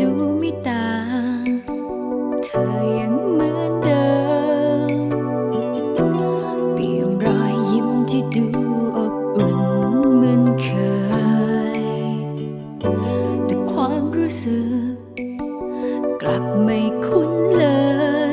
ดูไม่ต่างเธอยังเหมือนเดิมปี่รอยยิ้มที่ดูอบอุ่นเหมือนเคย แต่ความรู้สึก กลับไม่คุ้นเลย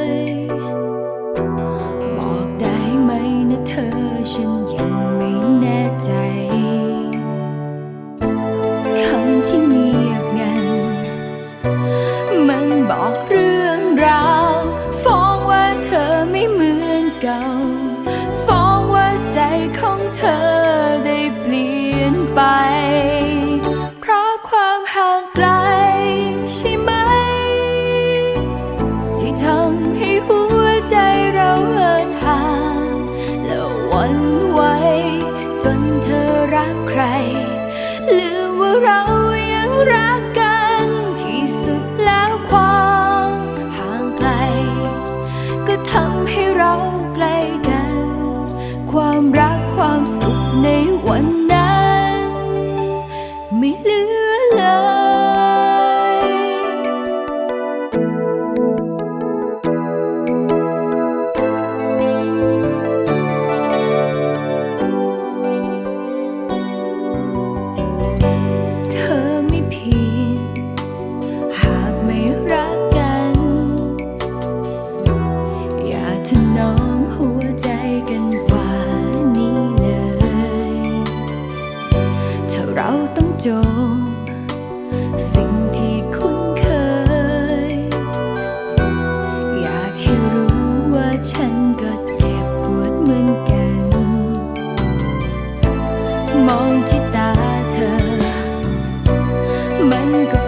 ทางไกล ผิด หากไม่รักกัน อย่าถนอมหัวใจกันกว่านี้เลย ถ้าเราต้องจบ มั